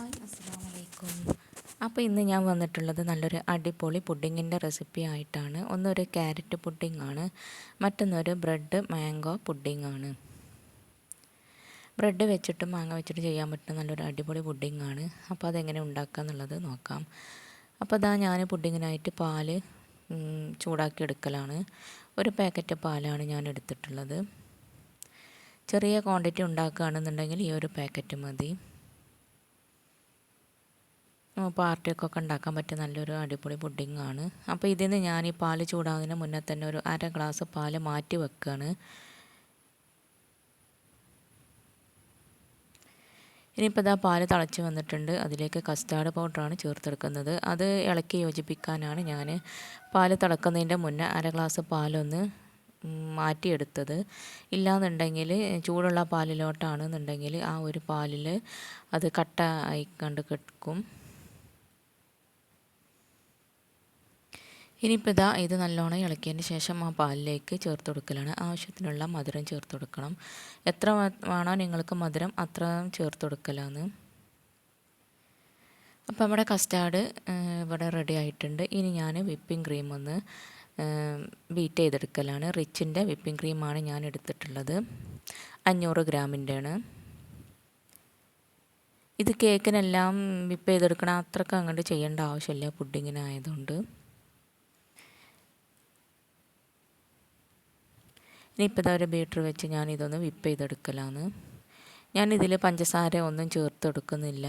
Hi അസ്സാം വലൈക്കും അപ്പോൾ ഇന്ന് ഞാൻ വന്നിട്ടുള്ളത് നല്ലൊരു അടിപൊളി പുഡിങ്ങിന്റെ റെസിപ്പി ആയിട്ടാണ്. ഒന്നൊരു ക്യാരറ്റ് പുഡിംഗ് ആണ് മറ്റൊന്നൊരു ബ്രെഡ് മാംഗോ പുഡിംഗ് ആണ് ബ്രെഡ് വെച്ചിട്ടും മാങ്ങ വെച്ചിട്ട് ചെയ്യാൻ പറ്റുന്ന നല്ലൊരു അടിപൊളി പുഡിംഗ് ആണ് അപ്പോൾ അതെങ്ങനെ ഉണ്ടാക്കുക എന്നുള്ളത് നോക്കാം. അപ്പോൾ അതാ ഞാൻ പുഡിങ്ങിനായിട്ട് പാൽ ചൂടാക്കി എടുക്കലാണ്. ഒരു പാക്കറ്റ് പാലാണ് ഞാൻ എടുത്തിട്ടുള്ളത്. ചെറിയ ക്വാണ്ടിറ്റി ഉണ്ടാക്കുകയാണെന്നുണ്ടെങ്കിൽ ഈ ഒരു പാക്കറ്റ് മതി. പാർട്ടിയൊക്കെ ഉണ്ടാക്കാൻ പറ്റിയ നല്ലൊരു അടിപൊളി പുഡിങ്ങാണ് അപ്പോൾ ഇതിൽ നിന്ന് ഞാൻ ഈ പാൽ ചൂടാകുന്നതിന് മുന്നേ തന്നെ ഒരു അര ഗ്ലാസ് പാൽ മാറ്റി വെക്കുകയാണ് ഇനിയിപ്പോൾ ഇതാ പാൽ തിളച്ച് വന്നിട്ടുണ്ട്. അതിലേക്ക് കസ്റ്റാർഡ് പൗഡറാണ് ചേർത്തെടുക്കുന്നത്. അത് ഇളക്കി യോജിപ്പിക്കാനാണ് ഞാൻ പാൽ തിളക്കുന്നതിന്റെ മുന്നേ അര ഗ്ലാസ് പാലൊന്ന് മാറ്റിയെടുത്തത്. ഇല്ലാന്നുണ്ടെങ്കിൽ ചൂടുള്ള പാലിലോട്ടാണെന്നുണ്ടെങ്കിൽ ആ ഒരു പാലിൽ അത് കട്ട ആയി കണ്ട് കിടക്കും ഇനിയിപ്പോൾ ഇതാ ഇത് നല്ലോണം ഇളക്കിയതിന് ശേഷം ആ പാലിലേക്ക് ചേർത്ത് കൊടുക്കലാണ്. ആവശ്യത്തിനുള്ള മധുരം ചേർത്ത് കൊടുക്കണം. എത്ര വേണോ നിങ്ങൾക്ക് മധുരം അത്ര ചേർത്ത് കൊടുക്കലാണ്. അപ്പോൾ നമ്മുടെ കസ്റ്റാർഡ് ഇവിടെ റെഡി ആയിട്ടുണ്ട്. ഇനി ഞാൻ വിപ്പിംഗ് ക്രീം ഒന്ന് ബീറ്റ് ചെയ്തെടുക്കലാണ്. റിച്ചിന്റെ വിപ്പിംഗ് ക്രീമാണ് ഞാൻ എടുത്തിട്ടുള്ളത്. അഞ്ഞൂറ് ഗ്രാമിന്റെയാണ്. ഇത് കേക്കിനെല്ലാം വിപ്പ് ചെയ്തെടുക്കണം. അത്രയ്ക്ക് അങ്ങോട്ട് ചെയ്യേണ്ട ആവശ്യമില്ല. പുഡിങ്ങിനായതുകൊണ്ട്. ഇനിയിപ്പോൾ ഇതാ ഒരു ബീറ്റർ വെച്ച് ഞാൻ ഇതൊന്ന് വിപ്പ് ചെയ്തെടുക്കലാണ് ഞാനിതിൽ പഞ്ചസാര ഒന്നും ചേർത്തെടുക്കുന്നില്ല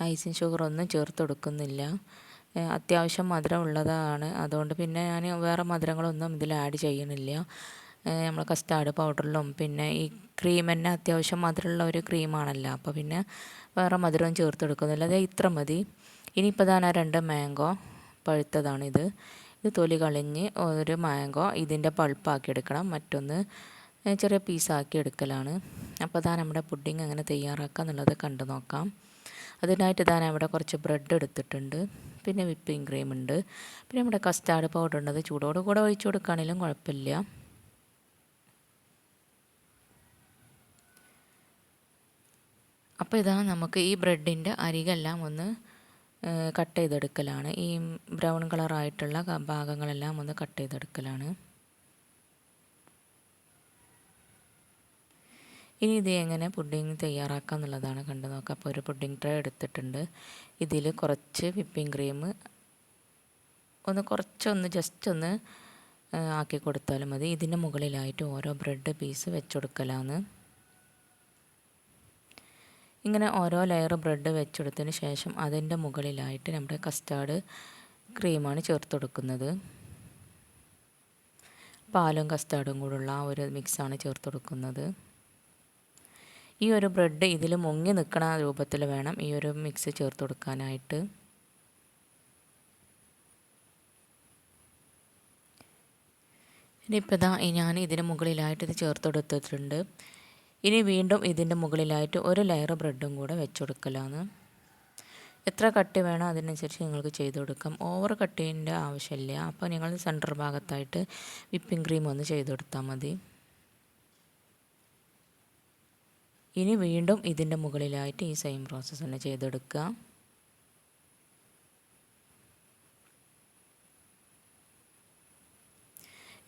ഐസിങ് ഷുഗർ ഒന്നും ചേർത്തെടുക്കുന്നില്ല അത്യാവശ്യം മധുരം ഉള്ളതാണ്. അതുകൊണ്ട് പിന്നെ ഞാൻ വേറെ മധുരങ്ങളൊന്നും ഇതിൽ ആഡ് ചെയ്യണില്ല നമ്മൾ കസ്റ്റാർഡ് പൗഡറിലും പിന്നെ ഈ ക്രീം തന്നെ അത്യാവശ്യം മധുരമുള്ള ഒരു ക്രീമാണല്ലോ അപ്പോൾ പിന്നെ വേറെ മധുരവും ചേർത്തെടുക്കുന്നില്ല അത് ഇത്ര മതി. ഇനിയിപ്പോൾ ഇതാണ് രണ്ട് മാംഗോ പഴുത്തതാണിത്. ഇത് തൊലി കളഞ്ഞ് ഒരു മാങ്കോ ഇതിന്റെ പൾപ്പാക്കി എടുക്കണം മറ്റൊന്ന് ചെറിയ പീസാക്കി എടുക്കലാണ് അപ്പോൾ അതാണ് നമ്മുടെ പുഡിങ് അങ്ങനെ തയ്യാറാക്കുക എന്നുള്ളത് കണ്ടു നോക്കാം. അതിനായിട്ട് ഇതാ അവിടെ കുറച്ച് ബ്രെഡ് എടുത്തിട്ടുണ്ട്. പിന്നെ വിപ്പിംഗ് ക്രീം ഉണ്ട് പിന്നെ നമ്മുടെ കസ്റ്റാർഡ് പൗഡർ ഉണ്ട് അത് ചൂടോട് കൂടെ ഒഴിച്ചു കൊടുക്കുകയാണെങ്കിലും കുഴപ്പമില്ല. അപ്പോൾ ഇതാ നമുക്ക് ഈ ബ്രെഡിന്റെ അരികെല്ലാം ഒന്ന് കട്ട് ചെയ്തെടുക്കലാണ് ഈ ബ്രൗൺ കളറായിട്ടുള്ള ഭാഗങ്ങളെല്ലാം ഒന്ന് കട്ട് ചെയ്തെടുക്കലാണ് ഇനി ഇത് എങ്ങനെ പുഡിങ് തയ്യാറാക്കുക എന്നുള്ളതാണ് കണ്ടു നോക്കുക. അപ്പോൾ ഒരു പുഡിങ് ട്രേ എടുത്തിട്ടുണ്ട്. ഇതിൽ കുറച്ച് വിപ്പിംഗ് ക്രീം ഒന്ന് കുറച്ചൊന്ന് ജസ്റ്റ് ഒന്ന് ആക്കി കൊടുത്താലും മതി. ഇതിന്റെ മുകളിലായിട്ട് ഓരോ ബ്രെഡ് പീസ് വെച്ചുകൊടുക്കലാണ് ഇങ്ങനെ ഓരോ ലെയർ ബ്രെഡ് വെച്ചെടുത്തതിന് ശേഷം അതിന്റെ മുകളിലായിട്ട് നമ്മുടെ കസ്റ്റാർഡ് ക്രീമാണ് ചേർത്ത് കൊടുക്കുന്നത്. പാലും കസ്റ്റാർഡും കൂടുള്ള ആ ഒരു മിക്സാണ് ചേർത്ത് കൊടുക്കുന്നത്. ഈ ഒരു ബ്രെഡ് ഇതിൽ മുങ്ങി നിൽക്കുന്ന രൂപത്തിൽ വേണം ഈ ഒരു മിക്സ് ചേർത്ത് കൊടുക്കാനായിട്ട്. ഇനിയിപ്പോൾ ഇതാ ഞാൻ ഇതിന് മുകളിലായിട്ട് ഇത് ചേർത്ത് കൊടുത്തിട്ടുണ്ട്. ഇനി വീണ്ടും ഇതിന്റെ മുകളിലായിട്ട് ഒരു ലെയർ ബ്രെഡും കൂടെ വെച്ചുകൊടുക്കലാണ് എത്ര കട്ടി വേണോ അതിനനുസരിച്ച് നിങ്ങൾക്ക് ചെയ്ത് കൊടുക്കാം. ഓവർ കട്ടിന്റെ ആവശ്യമില്ല. അപ്പോൾ നിങ്ങൾ സെന്റർ ഭാഗത്തായിട്ട് വിപ്പിംഗ് ക്രീം ഒന്ന് ചെയ്ത് കൊടുത്താൽ മതി. ഇനി വീണ്ടും ഇതിന്റെ മുകളിലായിട്ട് ഈ സെയിം പ്രോസസ്സ് തന്നെ ചെയ്തെടുക്കുക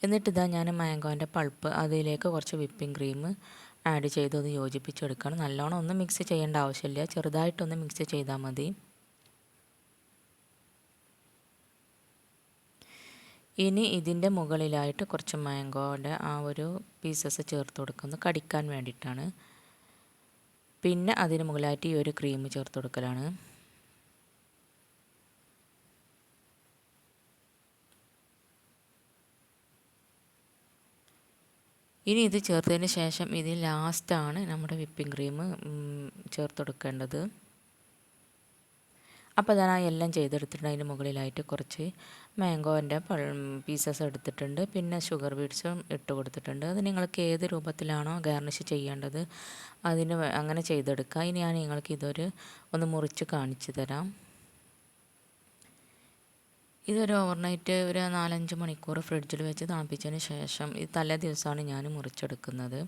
എന്നിട്ടിതാ ഞാൻ മാംഗോന്റെ പൾപ്പ് അതിലേക്ക് കുറച്ച് വിപ്പിംഗ് ക്രീം ആഡ് ചെയ്ത് യോജിപ്പിച്ചെടുക്കണം. നല്ലോണം ഒന്ന് മിക്സ് ചെയ്യേണ്ട ആവശ്യമില്ല. ചെറുതായിട്ടൊന്ന് മിക്സ് ചെയ്താൽ മതി. ഇനി ഇതിന്റെ മുകളിലായിട്ട് കുറച്ച് മാംഗോയുടെ ആ ഒരു പീസസ് ചേർത്ത് കൊടുക്കുന്നു കടിക്കാൻ വേണ്ടിയിട്ടാണ്. പിന്നെ അതിന് മുകളിലായിട്ട് ഈ ഒരു ക്രീം ചേർത്ത് കൊടുക്കലാണ്. ഇനി ഇത് ചേർത്തതിന് ശേഷം ഇതിൽ ലാസ്റ്റാണ് നമ്മുടെ വിപ്പിംഗ് ക്രീം ചേർത്ത് കൊടുക്കേണ്ടത് അപ്പോൾ ഞാൻ എല്ലാം ചെയ്തെടുത്തിട്ടുണ്ട്. അതിന് മുകളിലായിട്ട് കുറച്ച് മാംഗോന്റെ പീസസ് എടുത്തിട്ടുണ്ട്. പിന്നെ ഷുഗർ ബീഡ്സും ഇട്ട് കൊടുത്തിട്ടുണ്ട്. അത് നിങ്ങൾക്ക് ഏത് രൂപത്തിലാണോ ഗാർണിഷ് ചെയ്യേണ്ടത് അതിന് അങ്ങനെ ചെയ്തെടുക്കുക ഇനി ഞാൻ നിങ്ങൾക്ക് ഇതൊരു ഒന്ന് മുറിച്ച് കാണിച്ചു തരാം. ഇതൊരു ഓവർനൈറ്റ് ഒരു നാലഞ്ച് മണിക്കൂർ ഫ്രിഡ്ജിൽ വെച്ച് തണുപ്പിച്ചതിന് ശേഷം ഈ തലേ ദിവസമാണ് ഞാൻ മുറിച്ചെടുക്കുന്നത്.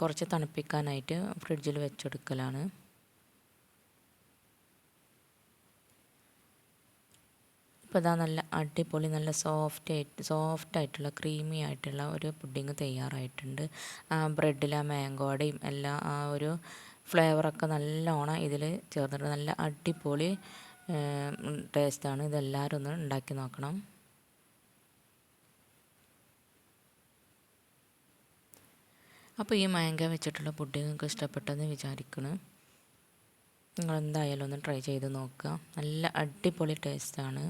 കുറച്ച് തണുപ്പിക്കാനായിട്ട് ഫ്രിഡ്ജിൽ വെച്ചെടുക്കലാണ്. ഇപ്പോൾ ഇതാ നല്ല അടിപൊളി നല്ല സോഫ്റ്റ് ആയിട്ട് സോഫ്റ്റ് ആയിട്ടുള്ള ക്രീമി ആയിട്ടുള്ള ഒരു പുഡിങ് തയ്യാറായിട്ടുണ്ട്. ആ മാങ്കോടെയും എല്ലാം ആ ഒരു ഫ്ലേവറൊക്കെ നല്ലോണം ഇതിൽ ചേർന്നിട്ട് നല്ല അടിപൊളി ടേസ്റ്റാണ്. ഇതെല്ലാവരും ഒന്ന് ഉണ്ടാക്കി നോക്കണം. അപ്പോൾ ഈ മാങ്ക വെച്ചിട്ടുള്ള പുഡിങ് നിങ്ങൾക്ക് ഇഷ്ടപ്പെട്ടെന്ന് വിചാരിക്കുന്നു നിങ്ങൾ എന്തായാലും ഒന്ന് ട്രൈ ചെയ്ത് നോക്കുക. നല്ല അടിപൊളി ടേസ്റ്റാണ്.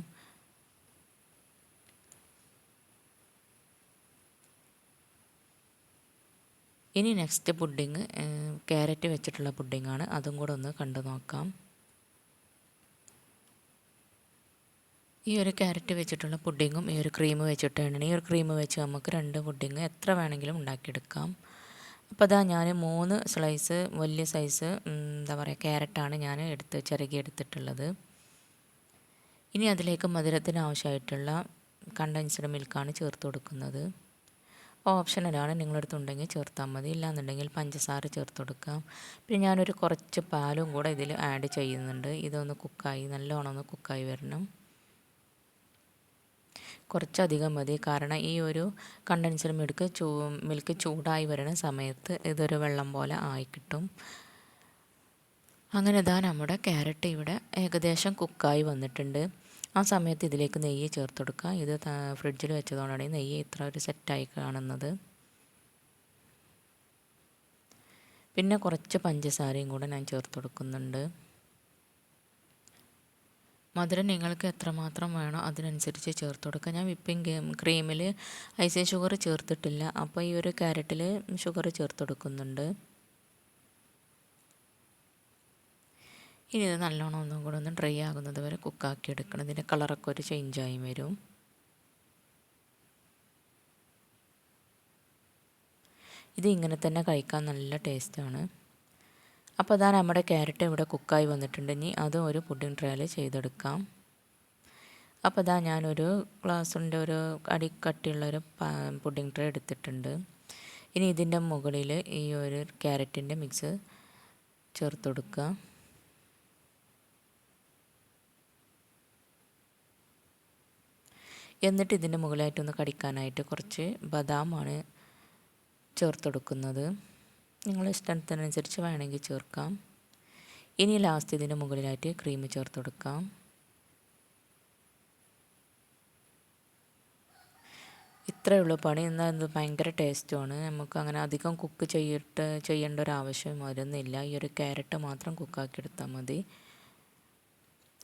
ഇനി നെക്സ്റ്റ് പുഡിങ് ക്യാരറ്റ് വെച്ചിട്ടുള്ള പുഡിങ്ങാണ്. അതും കൂടെ ഒന്ന് കണ്ടു നോക്കാം. ഈ ഒരു ക്യാരറ്റ് വെച്ചിട്ടുള്ള പുഡിങ്ങും ഈ ഒരു ക്രീം വെച്ചിട്ടാണ് ഈ ഒരു ക്രീം വെച്ച് നമുക്ക് രണ്ട് പുഡിങ് എത്ര വേണമെങ്കിലും ഉണ്ടാക്കിയെടുക്കാം. അപ്പോൾ അതാ ഞാൻ മൂന്ന് സ്ലൈസ് വലിയ സൈസ് എന്താ പറയുക ക്യാരറ്റാണ് ഞാൻ എടുത്ത് ചിരകി എടുത്തിട്ടുള്ളത്. ഇനി അതിലേക്ക് മധുരത്തിന് ആവശ്യമായിട്ടുള്ള കണ്ടൻസ്ഡ് മിൽക്കാണ് ചേർത്ത് കൊടുക്കുന്നത്. ഓപ്ഷനലാണ് നിങ്ങളെടുത്തുണ്ടെങ്കിൽ ചേർത്താൽ മതി. ഇല്ലാന്നുണ്ടെങ്കിൽ പഞ്ചസാര ചേർത്ത് കൊടുക്കാം. പിന്നെ ഞാനൊരു കുറച്ച് പാലും കൂടെ ഇതിൽ ആഡ് ചെയ്യുന്നുണ്ട്. ഇതൊന്ന് കുക്കായി നല്ലോണം ഒന്ന് കുക്കായി വരണം. കുറച്ചധികം മതി. കാരണം ഈ ഒരു കണ്ടൻസർ മിൽക്ക് ചൂ മിൽക്ക് ചൂടായി വരുന്ന സമയത്ത് ഇതൊരു വെള്ളം പോലെ ആയി കിട്ടും. അങ്ങനെ ഇതാ നമ്മുടെ ക്യാരറ്റ് ഇവിടെ ഏകദേശം കുക്കായി വന്നിട്ടുണ്ട്. ആ സമയത്ത് ഇതിലേക്ക് നെയ്യ് ചേർത്ത് കൊടുക്കുക. ഇത് ഫ്രിഡ്ജിൽ വെച്ചതുകൊണ്ടാണ് നെയ്യ് ഇത്ര ഒരു സെറ്റായി കാണുന്നത്. പിന്നെ കുറച്ച് പഞ്ചസാരയും കൂടെ ഞാൻ ചേർത്ത് കൊടുക്കുന്നുണ്ട്. മധുരം നിങ്ങൾക്ക് എത്രമാത്രം വേണോ അതിനനുസരിച്ച് ചേർത്ത് കൊടുക്കുക ഞാൻ വിപ്പിംഗ് ക്രീമിൽ ഐസിങ് ഷുഗർ ചേർത്തിട്ടില്ല. അപ്പോൾ ഈ ഒരു ക്യാരറ്റിൽ ഷുഗർ ചേർത്ത് കൊടുക്കുന്നുണ്ട്. ഇനി ഇത് നല്ലോണം ഒന്നും കൂടെ ഒന്ന് ഡ്രൈ ആകുന്നത് വരെ കുക്കാക്കി എടുക്കണം. ഇതിന്റെ കളറൊക്കെ ഒരു ചേഞ്ചായി വരും. ഇത് ഇങ്ങനെ തന്നെ കഴിക്കാൻ നല്ല ടേസ്റ്റാണ് അപ്പോൾ അതാ നമ്മുടെ ക്യാരറ്റ് ഇവിടെ കുക്കായി വന്നിട്ടുണ്ട്. ഇനി അതും ഒരു പുഡിംഗ് ട്രയൽ ചെയ്തെടുക്കാം. അപ്പോൾ അതാ ഞാനൊരു ഗ്ലാസിന്റെ ഒരു അടിക്കട്ടിയുള്ള ഒരു പുഡിംഗ് ട്രേ എടുത്തിട്ടുണ്ട്. ഇനി ഇതിന്റെ മുകളിൽ ഈ ഒരു ക്യാരറ്റിന്റെ മിക്സ് ചേർത്ത് കൊടുക്കുക. എന്നിട്ട് ഇതിന്റെ മുകളിലായിട്ടൊന്ന് കടിക്കാനായിട്ട് കുറച്ച് ബദാമാണ് ചേർത്തെടുക്കുന്നത് നിങ്ങളുടെ ഇഷ്ടത്തിനനുസരിച്ച് വേണമെങ്കിൽ ചേർക്കാം. ഇനി ലാസ്റ്റ് ഇതിന്റെ മുകളിലായിട്ട് ക്രീം ചേർത്ത് കൊടുക്കാം. ഇത്രയേ ഉള്ളൂ പണി. എന്നാൽ ഇത് ഭയങ്കര ടേസ്റ്റുമാണ് നമുക്ക് അങ്ങനെ അധികം കുക്ക് ചെയ്തിട്ട് ചെയ്യേണ്ട ഒരു ആവശ്യം വരുന്നില്ല. ഈ ഒരു ക്യാരറ്റ് മാത്രം കുക്കാക്കി എടുത്താൽ മതി.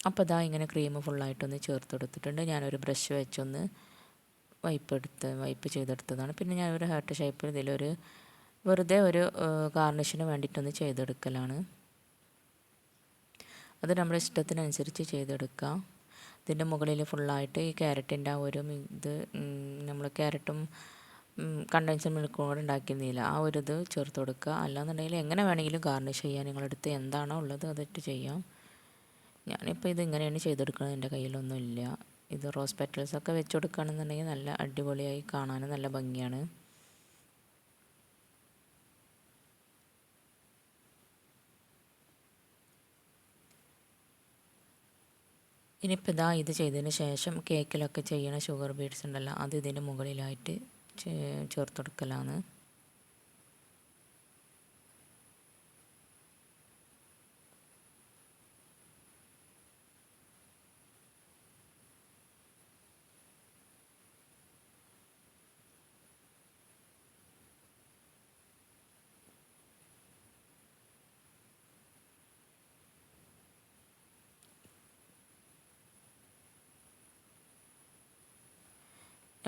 അപ്പോൾ ഇതാ ഇങ്ങനെ ക്രീം ഫുള്ളായിട്ടൊന്ന് ചേർത്ത് കൊടുത്തിട്ടുണ്ട്. ഞാനൊരു ബ്രഷ് വെച്ചൊന്ന് വൈപ്പ് എടുത്ത് വൈപ്പ് ചെയ്തെടുത്തതാണ്. പിന്നെ ഞാനൊരു ഹാർട്ട് ഷേപ്പിൽ ഇതിലൊരു വെറുതെ ഒരു ഗാർണിഷിന് വേണ്ടിയിട്ടൊന്ന് ചെയ്തെടുക്കലാണ്. അത് നമ്മുടെ ഇഷ്ടത്തിനനുസരിച്ച് ചെയ്തെടുക്കാം. ഇതിന്റെ മുകളിൽ ഫുള്ളായിട്ട് ഈ ക്യാരറ്റിന്റെ ആ ഒരു ഇത് നമ്മൾ ക്യാരറ്റും കണ്ടൻസർ മിൽക്കും കൂടെ ഉണ്ടാക്കിയിരുന്നില്ല ആ ഒരു ഇത് ചേർത്ത് കൊടുക്കുക. അല്ലാന്നുണ്ടെങ്കിൽ എങ്ങനെ വേണമെങ്കിലും ഗാർണിഷ് ചെയ്യാൻ നിങ്ങളടുത്ത് എന്താണോ ഉള്ളത് അതിട്ട് ചെയ്യാം. ഞാനിപ്പോൾ ഇത് ഇങ്ങനെയാണ് ചെയ്തെടുക്കുന്നത് എന്റെ കയ്യിലൊന്നുമില്ല. ഇത് റോസ് പെറ്റൽസൊക്കെ വെച്ച് കൊടുക്കുകയാണെന്നുണ്ടെങ്കിൽ നല്ല അടിപൊളിയായി കാണാനും നല്ല ഭംഗിയാണ്. ഇനിയിപ്പോൾ ഇതാ ഇത് ചെയ്തതിന് ശേഷം കേക്കിലൊക്കെ ചെയ്യണ ഷുഗർ ബീഡ്സ് ഉണ്ടല്ലോ അത് ഇതിന്റെ മുകളിലായിട്ട് ചേർത്ത് കൊടുക്കലാണ്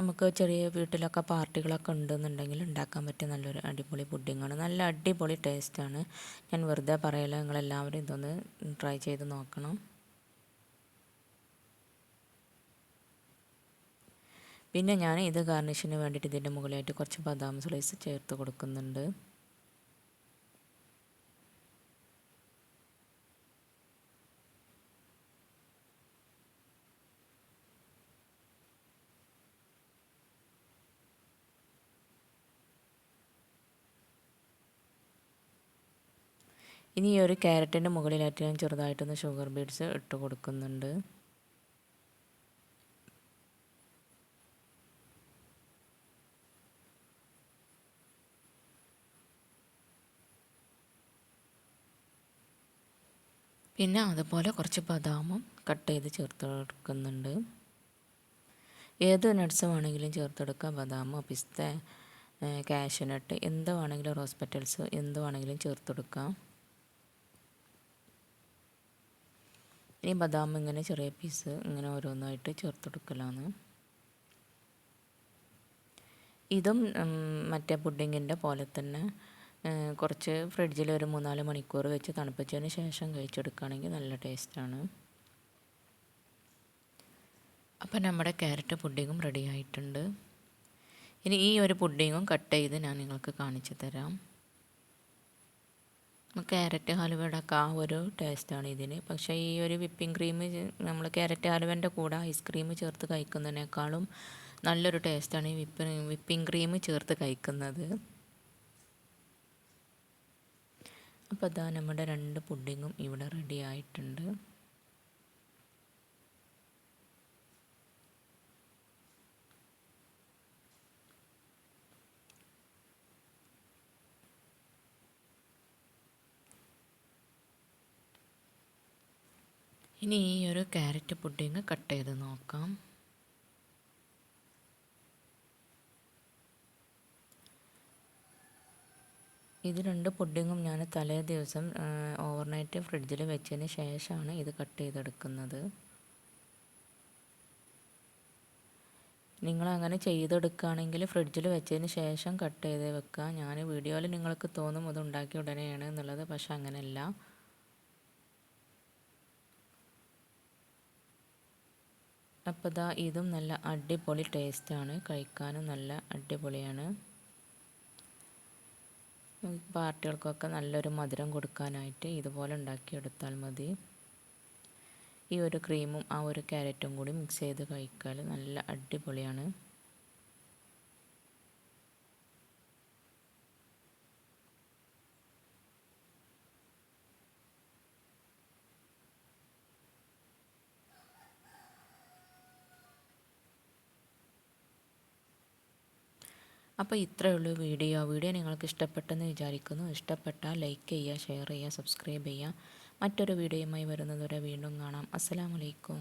നമുക്ക് ചെറിയ വീട്ടിലൊക്കെ പാർട്ടികളൊക്കെ ഉണ്ടെന്നുണ്ടെങ്കിൽ ഉണ്ടാക്കാൻ പറ്റിയ നല്ലൊരു അടിപൊളി പുഡിങ്ങാണ്. നല്ല അടിപൊളി ടേസ്റ്റാണ്. ഞാൻ വെറുതെ പറയല നിങ്ങളെല്ലാവരും ഇതൊന്ന് ട്രൈ ചെയ്ത് നോക്കണം. പിന്നെ ഞാൻ ഇത് ഗാർണിഷിന് വേണ്ടിയിട്ട് ഇതിന്റെ മുകളിലായിട്ട് കുറച്ച് ബദാം സ്ലൈസ് ചേർത്ത് കൊടുക്കുന്നുണ്ട്. ഇനി ഈ ഒരു ക്യാരറ്റിന്റെ മുകളിലായിട്ട് ഞാൻ ചെറുതായിട്ടൊന്ന് ഷുഗർ ബീഡ്സ് ഇട്ട് കൊടുക്കുന്നുണ്ട്. പിന്നെ അതുപോലെ കുറച്ച് ബദാമും കട്ട് ചെയ്ത് ചേർത്ത് കൊടുക്കുന്നുണ്ട് ഏത് നട്ട്സ് വേണമെങ്കിലും ചേർത്തെടുക്കാം. ബദാം പിസ്ത കാഷ്യൂനട്ട് എന്ത് വേണമെങ്കിലും റോസ് പെറ്റൽസ് എന്ത് വേണമെങ്കിലും ചേർത്തെടുക്കാം. ഇനി ബദാം ഇങ്ങനെ ചെറിയ പീസ് ഇങ്ങനെ ഓരോന്നായിട്ട് ചേർത്ത് കൊടുക്കലാണ്. ഇതും മറ്റേ പുഡിങ്ങിന്റെ പോലെ തന്നെ കുറച്ച് ഫ്രിഡ്ജിൽ ഒരു മൂന്നാൽ മണിക്കൂർ വെച്ച് തണുപ്പിച്ചതിന് ശേഷം കഴിച്ചെടുക്കുകയാണെങ്കിൽ നല്ല ടേസ്റ്റാണ് അപ്പം നമ്മുടെ ക്യാരറ്റ് പുഡിങ്ങും റെഡി ആയിട്ടുണ്ട്. ഇനി ഈ ഒരു പുഡിങ്ങും കട്ട് ചെയ്ത് ഞാൻ നിങ്ങൾക്ക് കാണിച്ചു തരാം. ക്യാരറ്റ് ഹലുവയുടെ ഒക്കെ ആ ഒരു ടേസ്റ്റാണ് ഇതിന്. പക്ഷേ ഈ ഒരു വിപ്പിംഗ് ക്രീം നമ്മൾ ക്യാരറ്റ് ഹലുവന്റെ കൂടെ ഐസ്ക്രീം ചേർത്ത് കഴിക്കുന്നതിനേക്കാളും നല്ലൊരു ടേസ്റ്റാണ് ഈ വിപ്പ് വിപ്പിംഗ് ക്രീം ചേർത്ത് കഴിക്കുന്നത്. അപ്പോൾ അതാ നമ്മുടെ രണ്ട് പുഡിങ്ങും ഇവിടെ റെഡി ആയിട്ടുണ്ട്. ഇനി ഈ ഒരു ക്യാരറ്റ് പുഡിങ് കട്ട് ചെയ്ത് നോക്കാം. ഇത് രണ്ട് പുഡിങ്ങും ഞാൻ തലേ ദിവസം ഓവർനൈറ്റ് ഫ്രിഡ്ജിൽ വെച്ചതിന് ശേഷമാണ് ഇത് കട്ട് ചെയ്തെടുക്കുന്നത്. നിങ്ങൾ അങ്ങനെ ചെയ്തെടുക്കുകയാണെങ്കിൽ ഫ്രിഡ്ജിൽ വെച്ചതിന് ശേഷം കട്ട് ചെയ്ത് വെക്കുക. ഞാൻ വീഡിയോയിൽ നിങ്ങൾക്ക് തോന്നും അത് ഉണ്ടാക്കിയ ഉടനെയാണ് എന്നുള്ളത് പക്ഷെ അങ്ങനെയല്ല. അപ്പോൾ ഇതാ ഇതും നല്ല അടിപൊളി ടേസ്റ്റാണ്. കഴിക്കാനും നല്ല അടിപൊളിയാണ്. പാർട്ടികൾക്കൊക്കെ നല്ലൊരു മധുരം കൊടുക്കാനായിട്ട് ഇതുപോലെ ഉണ്ടാക്കിയെടുത്താൽ മതി. ഈ ഒരു ക്രീമും ആ ഒരു ക്യാരറ്റും കൂടി മിക്സ് ചെയ്ത് കഴിക്കാൻ നല്ല അടിപൊളിയാണ്. അപ്പോൾ ഇത്രയേ ഉള്ളൂ വീഡിയോ. വീഡിയോ നിങ്ങൾക്ക് ഇഷ്ടപ്പെട്ടെന്ന് വിചാരിക്കുന്നു. ഇഷ്ടപ്പെട്ടാൽ ലൈക്ക് ചെയ്യുക ഷെയർ ചെയ്യുക സബ്സ്ക്രൈബ് ചെയ്യുക. മറ്റൊരു വീഡിയോയുമായി വരുന്നതുവരെ വീണ്ടും കാണാം. അസ്സാം വലൈക്കും